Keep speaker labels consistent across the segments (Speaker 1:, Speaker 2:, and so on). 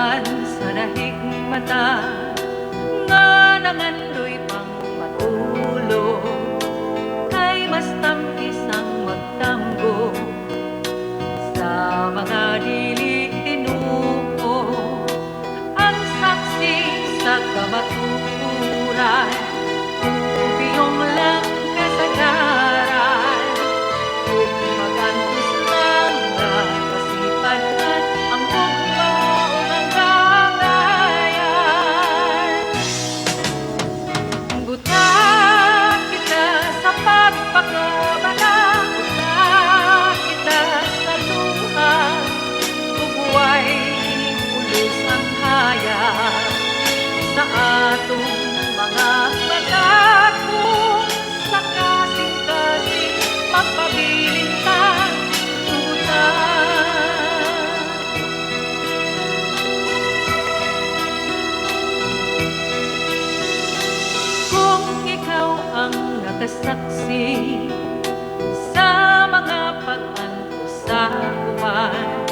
Speaker 1: Naglalakad sa lahig mata Nga nangandoy nagsasaksi sa mga pag-anto sa buwan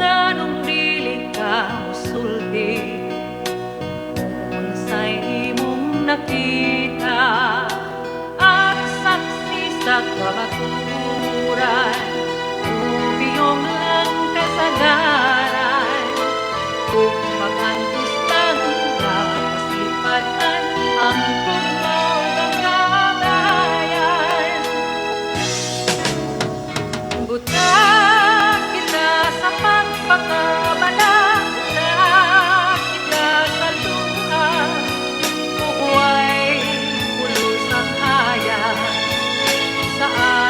Speaker 1: nga nung dili ka musulti unsay imong nakita at saksi sa kamaturan kung iyong lang kasagaran kung mag-antos kang kapasipatan ang saan